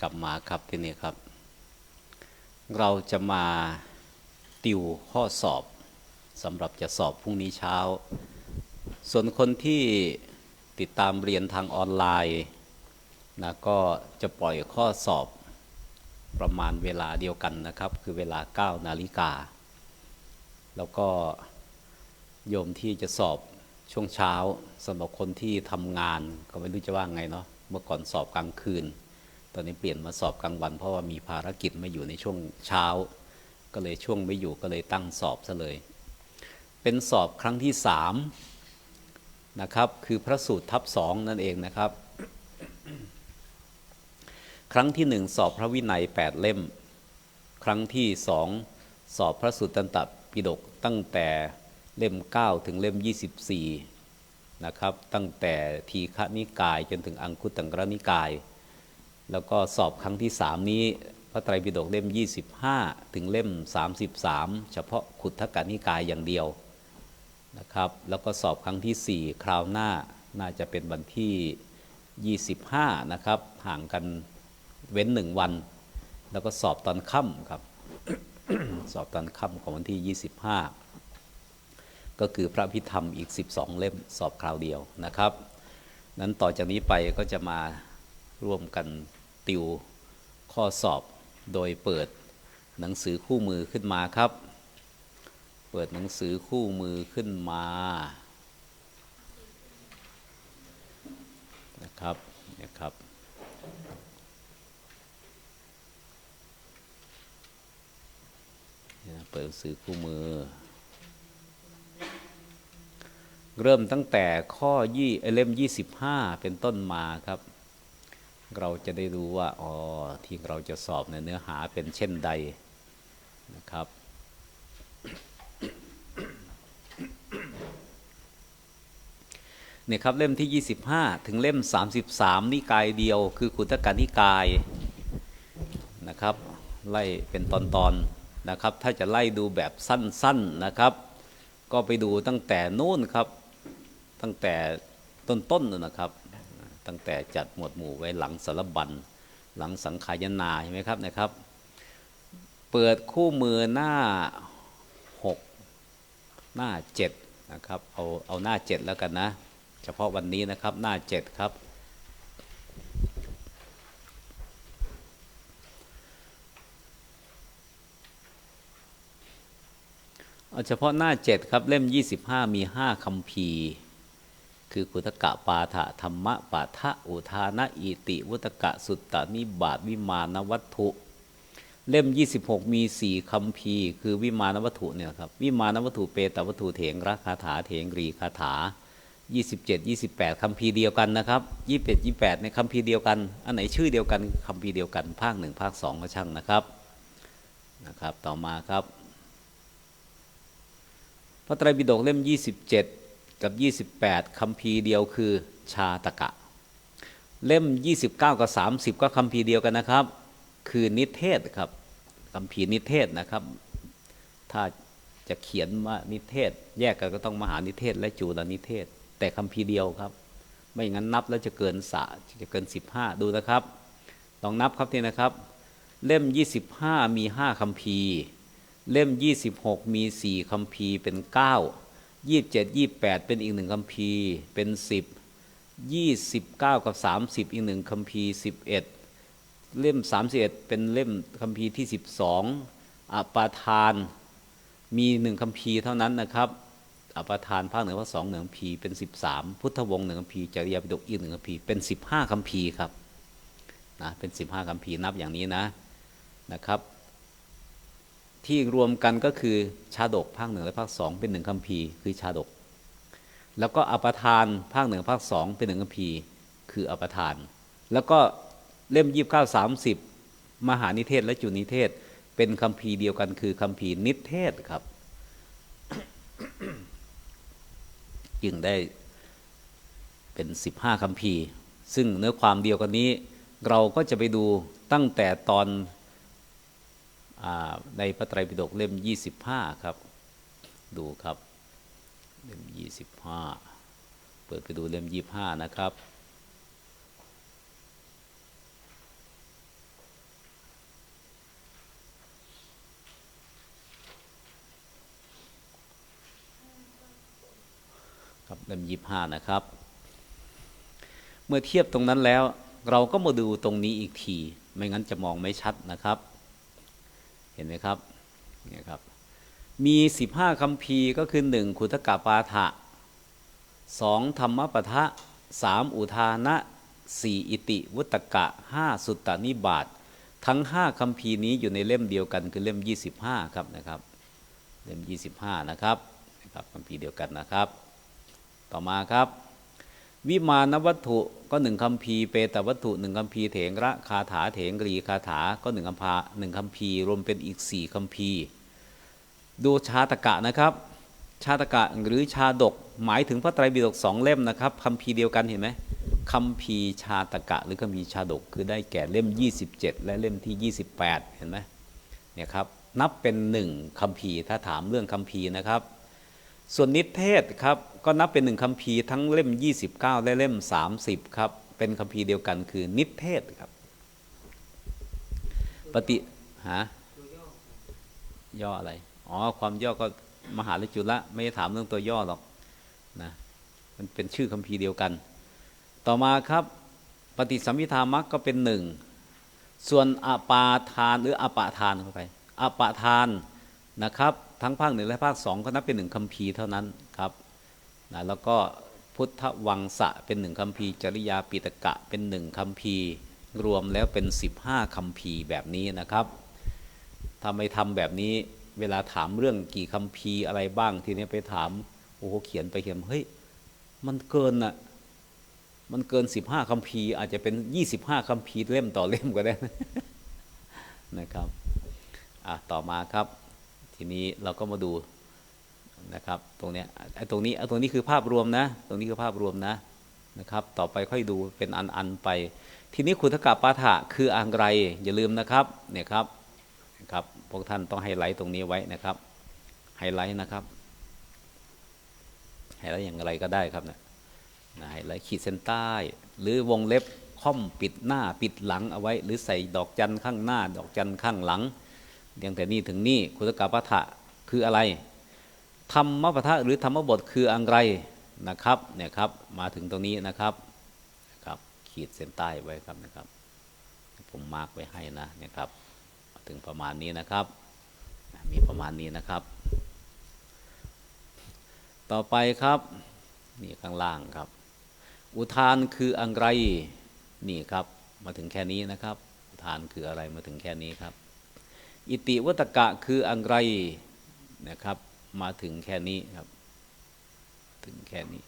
กลับมาครับทีนี้ครับ เราจะมาติวข้อสอบสำหรับจะสอบพรุ่งนี้เช้า ส่วนคนที่ติดตามเรียนทางออนไลน์นะก็จะปล่อยข้อสอบประมาณเวลาเดียวกันนะครับ คือเวลา 9 นาฬิกา แล้วก็โยมที่จะสอบช่วงเช้าสำหรับคนที่ทำงานก็ไม่รู้จะว่าไงเนาะเมื่อก่อนสอบกลางคืน ตอนนี้เปลี่ยนมาสอบกลางวัน เพราะว่ามีภารกิจมาอยู่ในช่วงเช้า ก็เลยช่วงไม่อยู่ก็เลยตั้งสอบซะเลย เป็นสอบครั้งที่สามนะครับคือพระสูตรทับสองนั่นเองนะครับ ครั้งที่หนึ่งสอบพระวินัยแปดเล่ม ครั้งที่สองสอบพระสุตรตันตปิฎกตั้งแต่เล่ม 9 ถึงเล่ม 24 นะครับ ตั้งแต่ทีฆนิกายจนถึงอังคุตตังกรนิกาย แล้วก็สอบครั้งที่สามนี้ พระไตรปิฎกเล่ม 25 ถึงเล่ม 33 เฉพาะขุททกนิกายอย่างเดียวนะครับ แล้วก็สอบครั้งที่ 4 คราวหน้าน่าจะเป็นวันที่ 25 นะครับ ห่างกันเว้นหนึ่งวัน แล้วก็สอบตอนค่ำครับ สอบตอนค่ำของวันที่ 25 ก็คือพระพิธรรมอีก 12 เล่มสอบคราวเดียวนะครับ นั้นต่อจากนี้ไปก็จะมาร่วมกัน ติวข้อสอบโดยเปิดหนังสือคู่มือขึ้นมาครับ เปิดหนังสือคู่มือขึ้นมานะครับนะครับ เปิดหนังสือคู่มือ เริ่มตั้งแต่ข้อยี่เล่ม 25 เป็นต้นมาครับ เราจะได้รู้ว่าอ๋อที่เราจะสอบในเนื้อหาเป็นเช่นใดนะครับ เนี่ยครับเล่มที่ 25 ถึงเล่ม 33 นิกายเดียว คือขุตกานิกายนะครับ ไล่เป็นตอนๆนะครับ ถ้าจะไล่ดูแบบสั้น ๆนะครับ ก็ไปดูตั้งแต่นู่นครับ ตั้งแต่ต้นๆนนะครับ ตั้งแต่จัดหมวดหมู่ไว้หลังสารบัญหลังสังขายนาใช่ไหมครับนะครับ เปิดคู่มือหน้า 6 หน้า 7 นะครับ เอาเอาหน้า 7 แล้วกันนะ เฉพาะวันนี้นะครับหน้า 7 ครับ เอาเฉพาะหน้า 7 ครับ เล่ม 25 มี 5คำพีร์ คือกุตกะปาฐะธรรมะปาทะอุทานะอิติวุตกะสุตตานิบาตวิมานวัตถุ เล่ม 26 มี4คำพีร์คือวิมานวัตถุเนี่ยครับวิมานวัตถุเปตวัตถุเถงรักคาถาเถงรีคาถา 27 28คำพีร์เดียวกันนะครับ21 28 ในคำพีร์เดียวกัน อันไหนชื่อเดียวกันคำพีร์เดียวกัน ภาคหนึ่งภาคสองก็ช่างนะครับนะครับ ต่อมาครับพระไตรปิฎกเล่ม 27 กับ 28 คัมภีร์เดียวคือชาตกะ เล่ม 29 กับ 30 ก็คัมภีร์เดียวกันนะครับ คือนิเทศครับคัมภีร์นิเทศนะครับ ถ้าจะเขียนว่านิเทศ แยกกันก็ต้องมหานิเทศ และจูลนิเทศ แต่คัมภีร์เดียวครับ ไม่งั้นนับแล้วจะเกินสะจะเกิน 15 ดูนะครับ ลองนับครับทีนะครับ เล่ม 25 มี 5คัมภีร์ เล่ม 26 มี 4คัมภีร์เป็น 9 27 28เจ็ดยี่แปดเป็นอีกหนึ่งคัมภีเป็น10 29กับ30อีกหนึ่งคัมภีร์11เล่ม31เอ็ดเป็นเล่มคัมภีที่12องอปาทาน มีหนึ่งคัมภีเท่านั้นนะครับอปาทานภาคเหนือภาคสองหนึ่งคัมภีเป็น13พุทธวงศ์หนึ่งคัมภีจริยาปิฎกอีกหนึ่งคัมภีเป็น15คัมภีร์ครับนะเป็น15คัมภีร์นับอย่างนี้นะนะครับ ที่รวมกันก็คือชาดกภาคหนึ่งและภาคสองเป็นหนึ่งคัมภีร์คือชาดก แล้วก็อปทานภาคหนึ่งภาคสองเป็นหนึ่งคัมภีร์คืออปทาน แล้วก็เล่มยี่สิบเก้าสามสิบมหานิเทศและจุนิเทศ เป็นคัมภีร์เดียวกันคือคัมภีร์นิเทศครับ จึงได้เป็นสิบห้าคัมภีร์ซึ่งเนื้อความเดียวกันนี้ เราก็จะไปดูตั้งแต่ตอน ในพระไตรปิฎกเล่ม 25 ครับ ดูครับ เล่ม 25 เปิดไปดูเล่ม 25 นะครับครับเล่มยี่ห้านะครับ เมื่อเทียบตรงนั้นแล้ว เราก็มาดูตรงนี้อีกที ไม่งั้นจะมองไม่ชัดนะครับ เห็นไหมครับเนี่ยครับ มี 15คำพีร์ก็คือ 1 ขุทกปาฐะ 2. ธรรมปทะ 3. อุทานะ 4. อิติวุตกะ 5. สุตตานิบาตทั้ง 5คำพีร์นี้อยู่ในเล่มเดียวกันคือเล่ม 25 ครับนะครับ เล่ม 25 นะครับนะครับคำพีร์เดียวกันนะครับ ต่อมาครับ วิมานวัตถุก็หนึ่งคำพีเปตวัตถุหนึ่งคำพีเถงระคาถาเถงรีคาถาก็หนึ่งคำพาหนึ่งคำพีรวมเป็นอีกสี่คำพีดูชาตกะนะครับ ชาตกะหรือชาดกหมายถึงพระไตรปิฎกสองเล่มนะครับคำพีเดียวกันเห็นไหมคำพีชาตกะ หรือคำพีชาดกคือได้แก่เล่ม 27 และเล่มที่ 28 เห็นไหมเนี่ยครับนับเป็นหนึ่งคำพีถ้าถามเรื่องคำพีนะครับ ส่วนนิเทศครับก็นับเป็นหนึ่งคำพีร์ทั้งเล่ม 29 และเล่ม 30 ครับ เป็นคำพีร์เดียวกันคือนิเทศครับ ปฏิหาย่ออะไร อ๋อ ความย่อก็มหาลิจุละไม่ได้ถามเรื่องตัวย่อหรอกนะมันเป็นชื่อคำพีร์เดียวกัน ต่อมาครับ ปฏิสัมพิธามักก็เป็นหนึ่งส่วนอปาทานหรืออปาทานเข้าไปอปาทาน นะครับ ทั้งภาคหนึ่งและภาคสองก็นับเป็นหนึ่งคำพีร์เท่านั้นครับนะแล้วก็พุทธวังสะเป็นหนึ่งคำพีร์จริยาปิตกะเป็นหนึ่งคำพีร์รวมแล้วเป็น 15คำพีร์แบบนี้นะครับถ้าไมทำแบบนี้เวลาถามเรื่องกี่คำพีร์อะไรบ้างทีนี้ไปถามโอ้โหเขียนไปเขียนเฮ้ยมันเกินอะมันเกิน 15คำพีร์อาจจะเป็น 25คำพีร์เล่มต่อเล่มก็ได้นะครับ อะ ต่อมาครับ ทีนี้เราก็มาดูนะครับ ตรงเนี้ยไอ้ตรงนี้ไอ้ตรงนี้คือภาพรวมนะ ตรงนี้คือภาพรวมนะนะครับ ต่อไปค่อยดูเป็นอันอันไป ทีนี้ขุทกปาฐะคืออะไรอย่าลืมนะครับเนี่ยครับนะครับพวกท่านต้องไฮไลท์ตรงนี้ไว้นะครับไฮไลท์นะครับไฮไลท์อย่างไรก็ได้ครับนะนะไฮไลท์ขีดเส้นใต้ หรือวงเล็บค่อมปิดหน้าปิดหลังเอาไว้ หรือใส่ดอกจันข้างหน้า ดอกจันข้างหลัง อย่างแต่นี่ถึงนี่ขุทกปาฐะคืออะไรธรรมปทะหรือธรรมบทคืออะไรนะครับเนี่ยครับมาถึงตรงนี้นะครับนะครับขีดเส้นใต้ไว้ครับนะครับ ผมมาร์กไว้ให้นะเนี่ยครับมาถึงประมาณนี้นะครับ มีประมาณนี้นะครับ ต่อไปครับนี่ข้างล่างครับ อุทานคืออะไรนี่ครับ มาถึงแค่นี้นะครับ อุทานคืออะไรมาถึงแค่นี้ครับ อิติวัตกะคืออะไรนะครับ มาถึงแค่นี้ครับ ถึงแค่นี้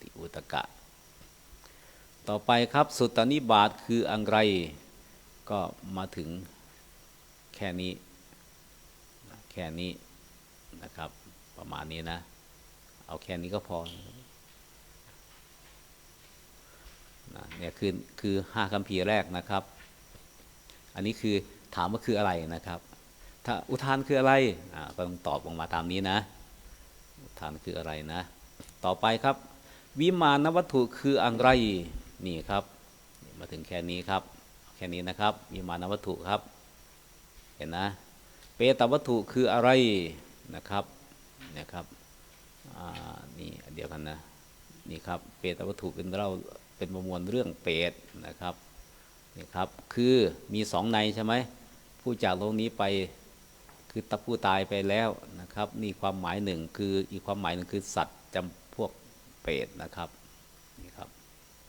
ติอุตกะ ต่อไปครับสุตตนิบาตคืออะไร ก็มาถึงแค่นี้ แค่นี้นะครับ ประมาณนี้นะ เอาแค่นี้ก็พอนะเนี่ยคือคือห้าคำพีร์แรกนะครับ อันนี้คือ ถามว่าคืออะไรนะครับ ถ้าอุทานคืออะไรอ่าก็ต้องตอบออกมาตามนี้นะ อุทานคืออะไรนะ ต่อไปครับ วิมานวัตถุคืออะไรนี่ครับ มาถึงแค่นี้ครับ แค่นี้นะครับ วิมานวัตถุครับ เห็นนะ เปตวัตถุคืออะไรนะครับนี่ยครับนี่เดียวกันนะนี่ครับเปตวัตถุเป็นเราเป็นประมวลเรื่องเปตนะครับนี่ครับคือมีสองในใช่ไหม ผู้จากโลกนี้ไปคือตับผู้ตายไปแล้วนะครับ นี่ความหมายหนึ่งคืออีกความหมายหนึ่งคือสัตว์จำพวกเปรตนะครับนี่ครับ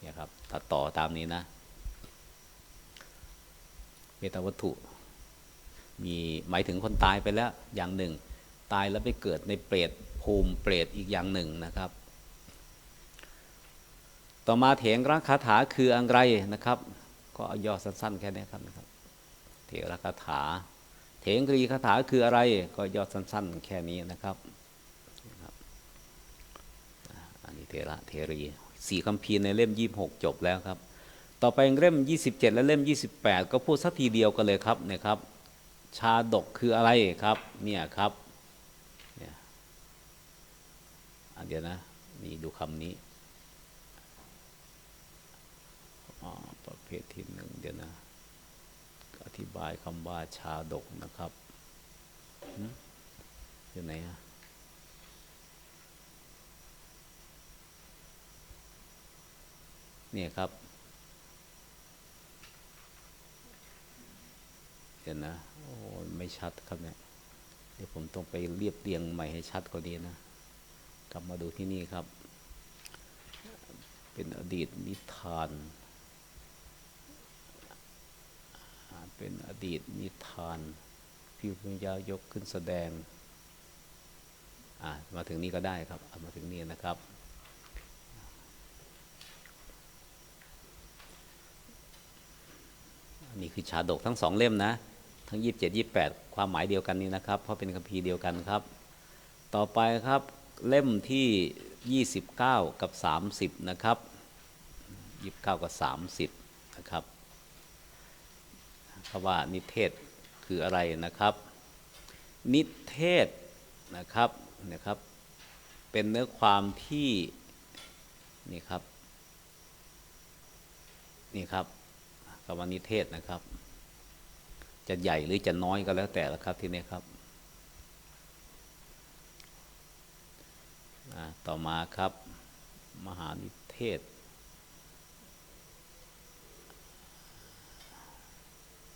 นี่ครับถ้าต่อตามนี้นะเปตาวัตถุ มีหมายถึงคนตายไปแล้วอย่างหนึ่ง ตายแล้วไปเกิดในเปรตภูมิเปรตอีกอย่างหนึ่งนะครับ ต่อมาเถงรักคาถาคืออะไรนะครับ ก็ย่อสั้นๆแค่นี้ครับ ถระคาถา เถงรีคาถาคืออะไร ก็ย่อสั้น ๆ แค่นี้นะครับอันนี้เถระเทรีสี่คำพีในเล่มยี่หกจบแล้วครับ ต่อไปเล่มยี่สิบเจ็ดและเล่มยี่สิบแปดก็พูดสักทีเดียวกันเลยครับนี่ยครับ ชาดกคืออะไรครับ เนี่ยครับเนี่ยอันเดียวนะ นี่ดูคำนี้ประเภทที่หนึ่งเดี๋ยวนะ ธิบายคำว่าชาดกนะครับอยู่ไหนฮะเนี่ยครับเดี๋ยวนะ โอ้ไม่ชัดครับเนี่ย เดี๋ยวผมต้องไปเรียบเรียงใหม่ให้ชัดกว่านี้นะ กลับมาดูที่นี่ครับ เป็นอดีตนิทานอ่า เป็นอดีตนิทานพิวพญายกขึ้นแสดงมาถึงนี้ก็ได้ครับมาถึงนี่นะครับ อันนี้คือชาดกทั้งสองเล่มนะ ทั้ง27 28ความหมายเดียวกันนี้นะครับ เพราะเป็นคัมภีร์เดียวกันครับ ต่อไปครับเล่มที่29กับ30นะครับ29กับ30นะครับ ว่านิเทศคืออะไรนะครับ นิเทศนะครับนะครับ เป็นเนื้อความที่นี่ครับนี่ครับคำว่านิเทศนะครับ จะใหญ่หรือจะน้อยก็แล้วแต่ละครับที่นี้ครับต่อมาครับ มหานิเทศ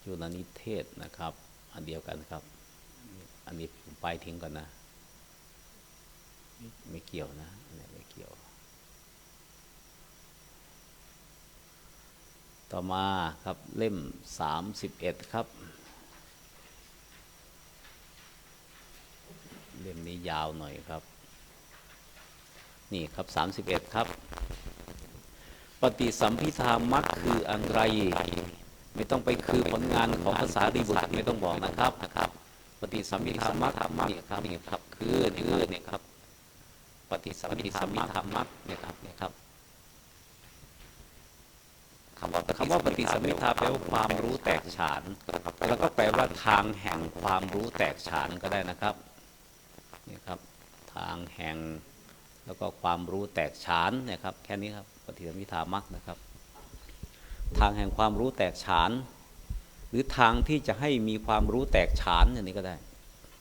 จุลนิเทศนะครับ อันเดียวกันครับ อันนี้ผมไปทิ้งก่อนนะ ไม่เกี่ยวนะนไม่เกี่ยว ต่อมาครับเล่ม 31 ครับ เล่มนี้ยาวหน่อยครับ นี่ครับ 31 ครับ ปฏิสัมพิธามักคืออะไร ไม่ต้องไปคือผลงานของภาษาดีบุตรไม่ต้องบอกนะครับนะครับ ปฏิสัมพิธามักนี่ครับนี่ครับ คือคือเนี่ยครับ ปฏิสัมพิธามักเนี่ยครับเนี่ยครับคำว่าคำว่าปฏิสัมพิทาแปลว่าความรู้แตกฉาน แล้วก็แปลว่าทางแห่งความรู้แตกฉานก็ได้นะครับนี่ครับ ทางแห่งแล้วก็ความรู้แตกฉานเนี่ยครับ แค่นี้ครับปฏิสัมพิทามักนะครับ ทางแห่งความรู้แตกฉาน หรือทางที่จะให้มีความรู้แตกฉานอย่างนี้ก็ได้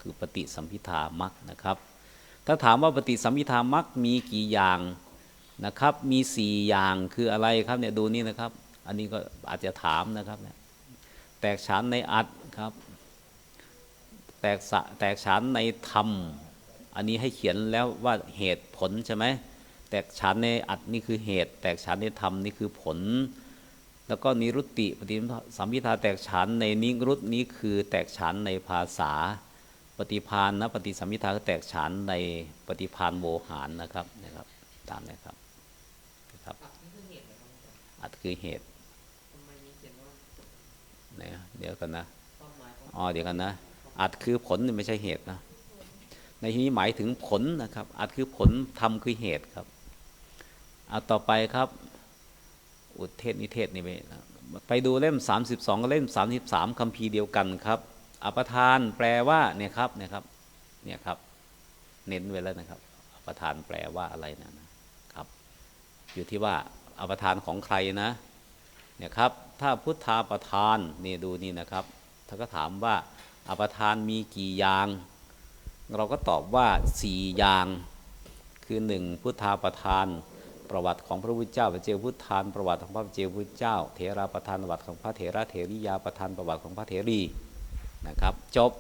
คือปฏิสัมพิทามักนะครับ ถ้าถามว่าปฏิสัมพิทามักมีกี่อย่างนะครับ มีสี่อย่างคืออะไรครับเนี่ยดูนี่นะครับ อันนี้ก็อาจจะถามนะครับเนี่ยแตกฉานในอัดครับ แตกสะแตกฉานในธรรม อันนี้ให้เขียนแล้วว่าเหตุผลใช่ไหมแตกฉานในอัดนี่คือเหตุ แตกฉานในธรรมนี่คือผล แล้วก็นิรุตติปฏิสัมพิทาแตกฉานในนิรุตนี้คือแตกฉานในภาษา ปฏิพานนะปฏิสัมพิทาก็แตกฉานในปฏิพานโวหารนะครับนะครับตามนะครับนะครับอัดคือเหตุไหมครับอาจคือเหตุนะเดี๋ยวกันนะอ๋อเดี๋ยวกันนะอัดคือผลไม่ใช่เหตุนะในที่นี้หมายถึงผลนะครับอัดคือผลทำคือเหตุครับเอาต่อไปครับ อุเทศนิเทศนี่ไปไปดูเล่ม 32กับเล่ม 33คัมภีร์เดียวกันครับอปทานแปลว่าเนี่ยครับเนี่ยครับเนี่ยครับ เน้นไว้แล้วนะครับอปทานแปลว่าอะไรนะนะครับ อยู่ที่ว่าอปทานของใครนะเนี่ยครับถ้าพุทธาประทานนี่ดูนี่นะครับถ้าก็ถามว่าอปทานมีกี่อย่าง เราก็ตอบว่าสี่อย่าง คือหนึ่งพุทธาประทาน ประวัติของพระพุทธเจ้าพระเจ้าพุทธานประวัติของพระเจ้าพุทธเจ้า เถราประทานประวัติของพระเถระเถริยาประทานประวัติของพระเถรีนะครับ จบ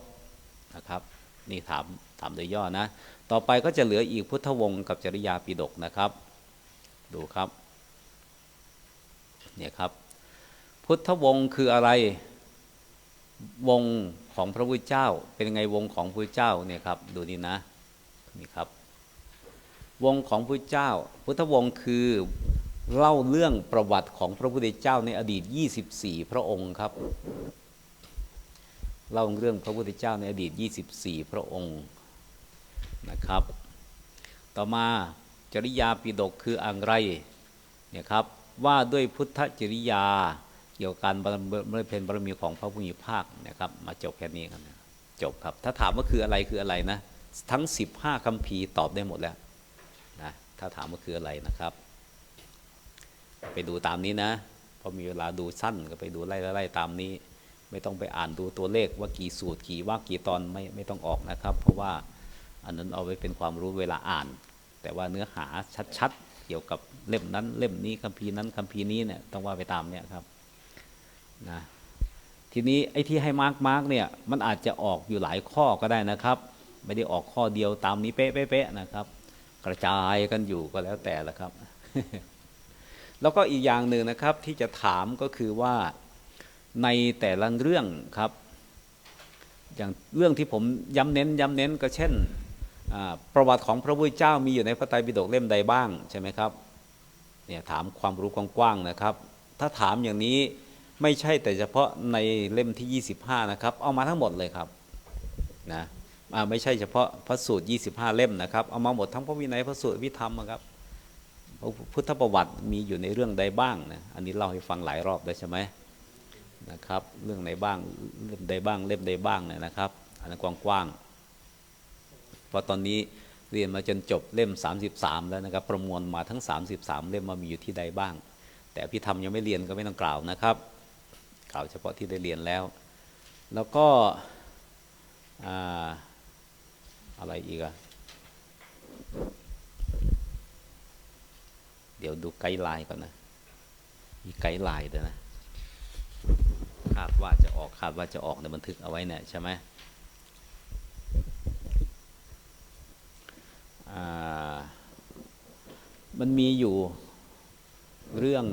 นะครับ นี่ถามถามโดยย่อนะ ต่อไปก็จะเหลืออีกพุทธวงศ์กับจริยาปิฎกนะครับ ดูครับเนี่ยครับ พุทธวงศ์คืออะไรวงของพระพุทธเจ้า เป็นไงวงของพระพุทธเจ้าเนี่ยครับ ดูนี่นะนี่ครับ วงของพระเจ้า พุทธวงศ์คือเล่าเรื่องประวัติของพระพุทธเจ้าในอดีต 24 พระองค์ครับ เล่าเรื่องพระพุทธเจ้าในอดีต 24 พระองค์นะครับ ต่อมาจริยาปิฎกคืออะไรเนี่ยครับว่าด้วยพุทธจริยาเกี่ยวกับการบำเพ็ญบารมีของพระผู้มีภาคนะครับ มาจบแค่นี้ครับจบครับ ถ้าถามว่าคืออะไรคืออะไรนะ ทั้ง 15 คัมภีร์ตอบได้หมดแล้ว นะถ้าถามว่าคืออะไรนะครับ ไปดูตามนี้นะเพราะมีเวลาดูสั้นก็ไปดูไล่ๆตามนี้ ไม่ต้องไปอ่านดูตัวเลขว่ากี่สูตรกี่ว่ากี่ตอนไม่ไม่ต้องออกนะครับ เพราะว่าอันนั้นเอาไว้เป็นความรู้เวลาอ่าน แต่ว่าเนื้อหาชัดๆ เกี่ยวกับเล่มนั้นเล่มนี้คัมภีร์นั้นคัมภีร์นี้เนี่ยต้องว่าไปตามเนี่ยครับนะทีนี้ไอ้ที่ให้มาร์กมาร์กเนี่ยมันอาจจะออกอยู่หลายข้อก็ได้นะครับ ไม่ได้ออกข้อเดียวตามนี้เป๊ะเป๊ะเป๊ะนะครับ กระจายกันอยู่ก็แล้วแต่ละครับ แล้วก็อีกอย่างหนึ่งนะครับที่จะถามก็คือว่าในแต่ละเรื่องครับ อย่างเรื่องที่ผมย้ำเน้นย้ำเน้นก็เช่นประวัติของพระพุทธเจ้ามีอยู่ในพระไตรปิฎกเล่มใดบ้างใช่ไหมครับเนี่ยถามความรู้กว้างๆนะครับ ถ้าถามอย่างนี้ไม่ใช่แต่เฉพาะในเล่มที่ 25 นะครับ เอามาทั้งหมดเลยครับนะ ไม่ใช่เฉพาะพระสูตร 25 เล่มนะครับ เอามาหมดทั้งพระวินัยพระสูตรวิธรรมอะครับพระพุทธประวัติมีอยู่ในเรื่องใดบ้างนะอันนี้เล่าให้ฟังหลายรอบแล้วใช่ไหมนะครับ เรื่องใดบ้างเล่มใดบ้างเล่มใดบ้างเนี่ยนะครับ อันนั้นกว้างๆเพราะตอนนี้เรียนมาจนจบเล่ม 33 แล้วนะครับ ประมวลมาทั้ง 33 เล่มมามีอยู่ที่ใดบ้าง แต่พี่ทำยังไม่เรียนก็ไม่ต้องกล่าวนะครับ กล่าวเฉพาะที่ได้เรียนแล้ว แล้วก็อ่า อะไรอีกอะเดี๋ยวดูไกด์ไลน์ก่อนนะ มีไกด์ไลน์ด้วยนะ คาดว่าจะออก คาดว่าจะออกในบันทึกเอาไว้เนี่ยใช่ไหมอ่ามันมีอยู่เรื่อง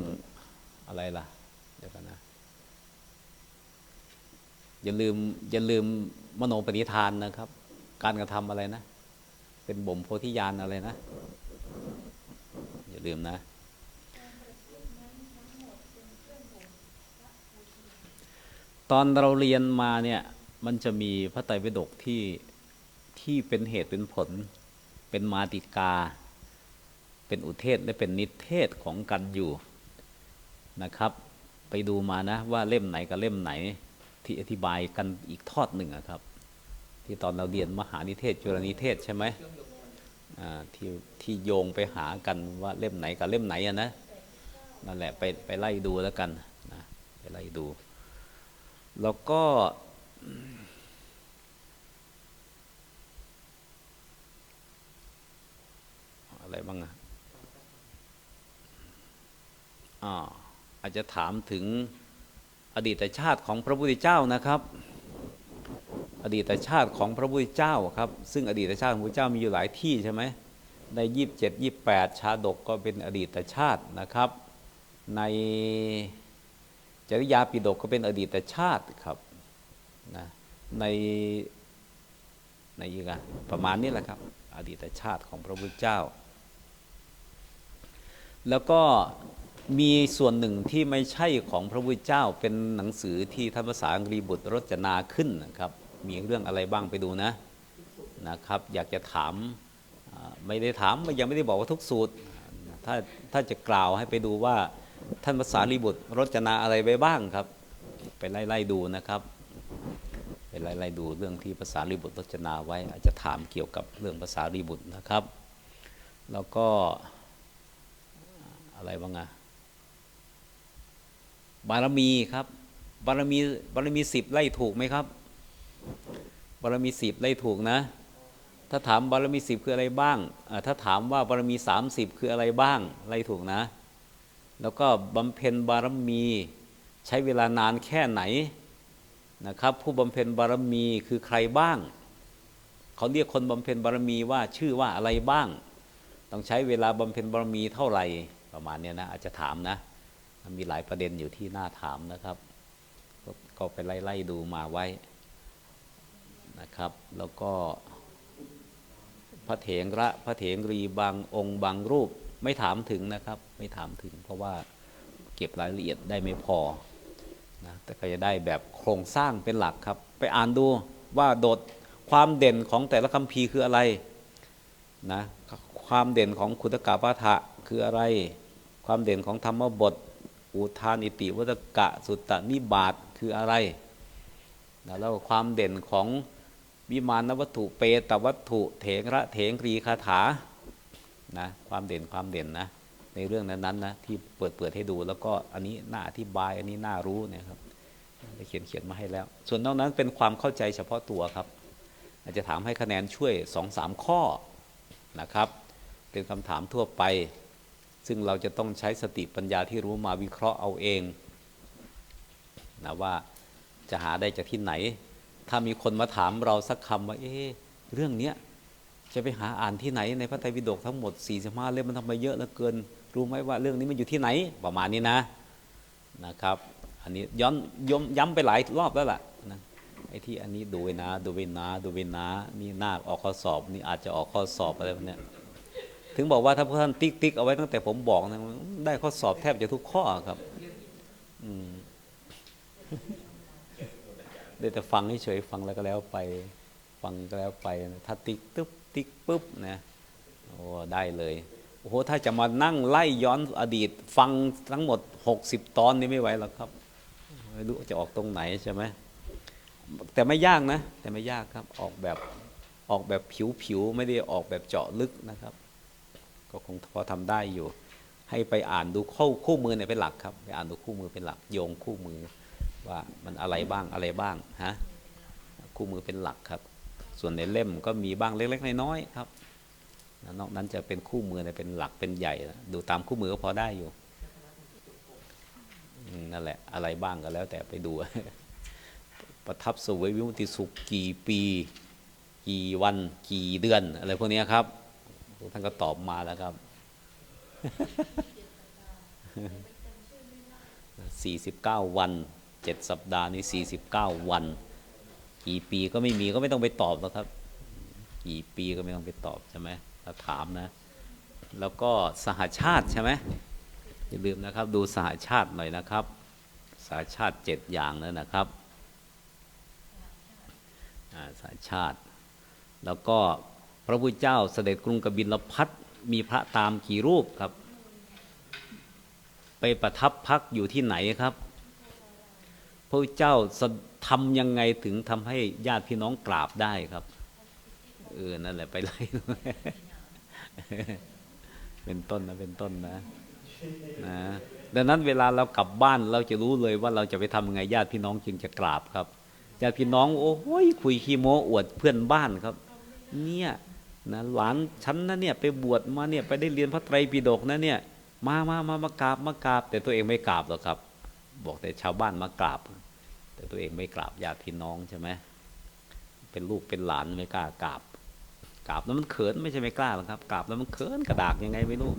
อะไรล่ะ เดี๋ยวกันนะ อย่าลืม อย่าลืมมโนปณิธานนะครับ การกระทำอะไรนะ เป็นบ่มโพธิญาณอะไรนะ อย่าลืมนะ ตอนเราเรียนมาเนี่ย มันจะมีพระไตรปิฎกที่ที่เป็นเหตุเป็นผล เป็นมาติกา เป็นอุเทศและเป็นนิเทศของกันอยู่นะครับ ไปดูมานะว่าเล่มไหนกับเล่มไหนที่อธิบายกันอีกทอดหนึ่งครับ ที่ตอนเราเรียนมหานิเทศจุลนิเทศใช่ไหมที่ที่โยงไปหากันว่าเล่มไหนกับเล่มไหนอะนะนั่นแหละไปไปไล่ดูแล้วกันนะไปไล่ดู แล้วก็อะไรบ้างอะอ่าอาจจะถามถึงอดีตชาติของพระพุทธเจ้านะครับ อดีตชาติของพระพุทธเจ้าครับ ซึ่งอดีตชาติของพระพุทธเจ้ามีอยู่หลายที่ใช่ไหมในยี่สิบเจ็ดยี่แปดชาดกก็เป็นอดีตชาตินะครับ ในจริยาปิฎกก็เป็นอดีตชาติครับนะในในอีกอะประมาณนี้แหละครับ อดีตชาติของพระพุทธเจ้า แล้วก็มีส่วนหนึ่งที่ไม่ใช่ของพระพุทธเจ้าเป็นหนังสือที่ท่านภาษาอังกฤษบุตรรจนาขึ้นนะครับ มีเรื่องอะไรบ้างไปดูนะนะครับ อยากจะถามไม่ได้ถามยังไม่ได้บอกว่าทุกสูตร ถ้าถ้าจะกล่าวให้ไปดูว่าท่านภาษาลีบุตรรจนาอะไรไปบ้างครับ ไปไล่ไล่ดูนะครับไปไล่ไล่ดูเรื่องที่ภาษาลีบุตรรจนาไว้ อาจจะถามเกี่ยวกับเรื่องภาษาลีบุตรนะครับ แล้วก็อะไรบ้างอะบารมีครับ บารมีบารมีสิบไล่ถูกไหมครับ บารมีสิบไล่ถูกนะ ถ้าถามบารมีสิบคืออะไรบ้าง ถ้าถามว่าบารมีสามสิบคืออะไรบ้างไล่ถูกนะ แล้วก็บำเพ็ญบารมีใช้เวลานานแค่ไหนนะครับ ผู้บำเพ็ญบารมีคือใครบ้าง เขาเรียกคนบำเพ็ญบารมีว่าชื่อว่าอะไรบ้าง ต้องใช้เวลาบำเพ็ญบารมีเท่าไหร่ประมาณนี้นะอาจจะถามนะ มีหลายประเด็นอยู่ที่น่าถามนะครับ ก็ไปไล่ไล่ดูมาไว้ นะครับ แล้วก็พระเถงระพระเถงรีบางองค์บางรูปไม่ถามถึงนะครับ ไม่ถามถึง เพราะว่าเก็บรายละเอียดได้ไม่พอนะแต่ก็จะได้แบบโครงสร้างเป็นหลักครับ ไปอ่านดูว่าโดดความเด่นของแต่ละคัมภีร์คืออะไรนะความเด่นของคุตกาปาฐะคืออะไร ความเด่นของธรรมบท อุทานอิติวัตกะสุตตนิบาตคืออะไรนะแล้วความเด่นของ วิมานวัตถุเปตวัตถุเถงระเถงรีคาถานะความเด่นความเด่นนะในเรื่องนั้นๆนะที่เปิดเปิดให้ดู แล้วก็อันนี้น่าอธิบายอันนี้น่ารู้เนี่ยครับได้เขียนเขียนมาให้แล้ว ส่วนนอกนั้นเป็นความเข้าใจเฉพาะตัวครับ อาจจะถามให้คะแนนช่วยสองสามข้อนะครับ เป็นคำถามทั่วไป ซึ่งเราจะต้องใช้สติปัญญาที่รู้มาวิเคราะห์เอาเองนะว่าจะหาได้จากที่ไหน ถ้ามีคนมาถามเราสักคำว่า เอ๊เรื่องเนี้ยจะไปหาอ่านที่ไหนในพระไตรปิฎกทั้งหมด45เล่มมันทำไมเยอะเหลือเกิน รู้ไหมว่าเรื่องนี้มันอยู่ที่ไหนประมาณนี้นะนะครับ อันนี้ย้อนย้ำย้ำไปหลายรอบแล้วล่ะนะไอ้ที่อันนี้ดูไว้นะดูไว้นะดูไว้นะนี่นาคออกข้อสอบนี่อาจจะออกข้อสอบอะไรพวกเนี้ยถึงบอกว่าถ้าพวกท่านติ๊กติ๊กเอาไว้ตั้งแต่ผมบอกนะได้ข้อสอบแทบจะทุกข้อครับ อืม ได้แต่ฟังเฉยๆฟังแล้วก็แล้วไป ฟังก็แล้วไป ถ้าติ๊กตึ๊บติ๊กปุ๊บนะโอ้ได้เลยโอ้โหถ้าจะมานั่งไล่ย้อนอดีต ฟังทั้งหมด 60 ตอนนี่ไม่ไหวหรอกครับไม่รู้จะออกตรงไหนใช่ไหมแต่ไม่ยากนะ แต่ไม่ยากครับออกแบบออกแบบผิวๆไม่ได้ออกแบบเจาะลึกนะครับ ก็คงพอทำได้อยู่ ให้ไปอ่านดูคู่คู่มือเนี่ยเป็นหลักครับไปอ่านดูคู่มือเป็นหลัก โยงคู่มือ ว่ามันอะไรบ้างอะไรบ้างฮะคู่มือเป็นหลักครับ ส่วนในเล่มก็มีบ้างเล็ก ๆ น้อยๆครับนอกนั้นจะเป็นคู่มือเนี่ยเป็นหลักเป็นใหญ่ดูตามคู่มือก็พอได้อยู่นั่นแหละอะไรบ้างก็แล้วแต่ไปดู ประทับสวยวิมุติสุขกี่ปี กี่วันกี่เดือน อะไรพวกนี้ครับท่านก็ตอบมาแล้วครับ49 วัน 7 สัปดาห์นี่49 วัน กี่ปีก็ไม่มีก็ไม่ต้องไปตอบแล้วครับ กี่ปีก็ไม่ต้องไปตอบใช่ไหมถ้าถามนะ แล้วก็สหชาติใช่ไหมอย่าลืมนะครับ ดูสหชาติหน่อยนะครับ สหชาติเจ็ดอย่างนั่นนะครับสหชาติ แล้วก็พระพุทธเจ้าเสด็จกรุงกบิลพัทมีพระตามกี่รูปครับ ไปประทับพักอยู่ที่ไหนครับ พระเจ้าทำยังไงถึงทำให้ญาติพี่น้องกราบได้ครับเออนั่นแหละไปไล่เป็นต้นนะเป็นต้นนะนะดังนั้นเวลาเรากลับบ้านเราจะรู้เลยว่าเราจะไปทำยังไงญาติพี่น้องจึงจะกราบครับญาติพี่น้องโอ้โหยคุยขี้โม้อวดเพื่อนบ้านครับ เนี่ยนะหลานฉันนะเนี่ยไปบวชมาเนี่ยไปได้เรียนพระไตรปิฎกนะเนี่ยมามามามากราบมากราบ แต่ตัวเองไม่กราบหรอกครับ บอกแต่ชาวบ้านมากราบ แต่ตัวเองไม่กราบญาติพี่น้องใช่ไหมเป็นลูกเป็นหลานไม่กล้ากราบกราบแล้วมันเขินไม่ใช่ไม่กล้าหรอกครับกราบแล้วมันเขินกระดากยังไงไม่รู้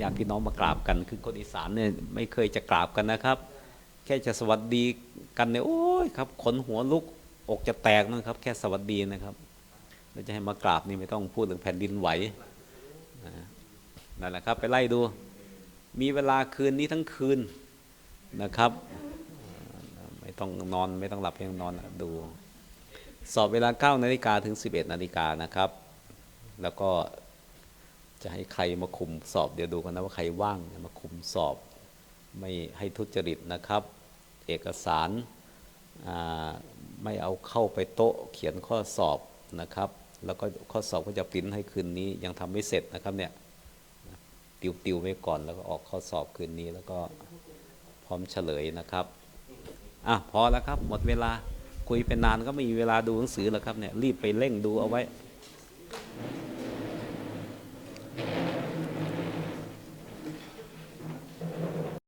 ญาติพี่น้องมากราบกัน คือคนอีสานเนี่ยไม่เคยจะกราบกันนะครับ แค่จะสวัสดีกันเนี่ยโอ้ยครับขนหัวลุกอกจะแตกนะครับ แค่สวัสดีนะครับเราจะให้มากราบนี่ไม่ต้องพูดถึงแผ่นดินไหวนะนั่นแหละครับ ไปไล่ดู มีเวลาคืนนี้ทั้งคืนนะครับ ต้องนอนไม่ต้องหลับเพียงนอนดู สอบเวลา9นาฬิกาถึง 11นาฬิกานะครับ แล้วก็จะให้ใครมาคุมสอบเดี๋ยวดูกันนะว่าใครว่างมาคุมสอบ ไม่ให้ทุจริตนะครับ เอกสารไม่เอาเข้าไปโต๊ะเขียนข้อสอบนะครับ แล้วก็ข้อสอบก็จะปริ้นให้คืนนี้ยังทำไม่เสร็จนะครับเนี่ยติวติวๆไว้ก่อนแล้วก็ออกข้อสอบคืนนี้แล้วก็พร้อมเฉลยนะครับ อะพอแล้วครับหมดเวลาคุยไปนนานก็ไม่มีเวลาดูหนังสือแล้วครับเนี่ยรีบไปเร่งดูเอาไว้